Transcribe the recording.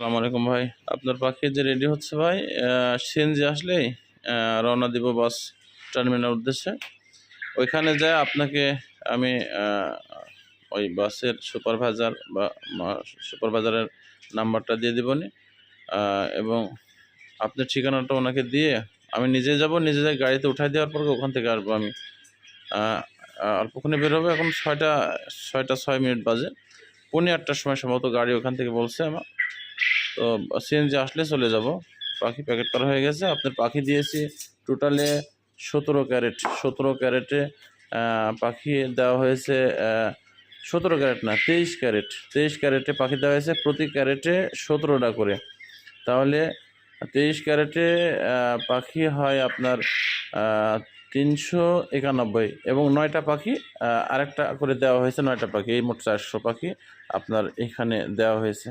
আসসালামু আলাইকুম ভাই। আপনার পাখি যে রেডি হচ্ছে ভাই সিএনজি আসলেই রওনা দিব বাস টার্মিনাল উদ্দেশ্যে। ওইখানে যায় আপনাকে আমি ওই বাসের সুপারভাইজার বা সুপারভাইজারের নাম্বারটা দিয়ে দেবনি এবং আপনার ঠিকানাটা ওনাকে দিয়ে আমি নিজে যাব, নিজে যাই গাড়িতে উঠাই দেওয়ার পর ওখান থেকে আসব আমি অল্পক্ষণে বের হবে। এখন ছয়টা ছয়টা ছয় মিনিট বাজে। পৌনে আটটার সময় সম্ভবত গাড়ি ওখান থেকে বলছে আমার। তো সিএনজি আসলে চলে যাব। পাখি প্যাকেট করা হয়ে গেছে। আপনার পাখি দিয়েছি টোটালে সতেরো ক্যারেট। সতেরো ক্যারেটে পাখি দেওয়া হয়েছে সতেরো ক্যারেট না, তেইশ ক্যারেট। তেইশ ক্যারেটে পাখি দেওয়া হয়েছে, প্রতি ক্যারেটে সতেরোটা করে। তাহলে তেইশ ক্যারেটে পাখি হয় আপনার তিনশো একানব্বই এবং নয়টা পাখি আরেকটা করে দেওয়া হয়েছে, নয়টা পাখি, এই মোট চারশো পাখি আপনার এখানে দেওয়া হয়েছে।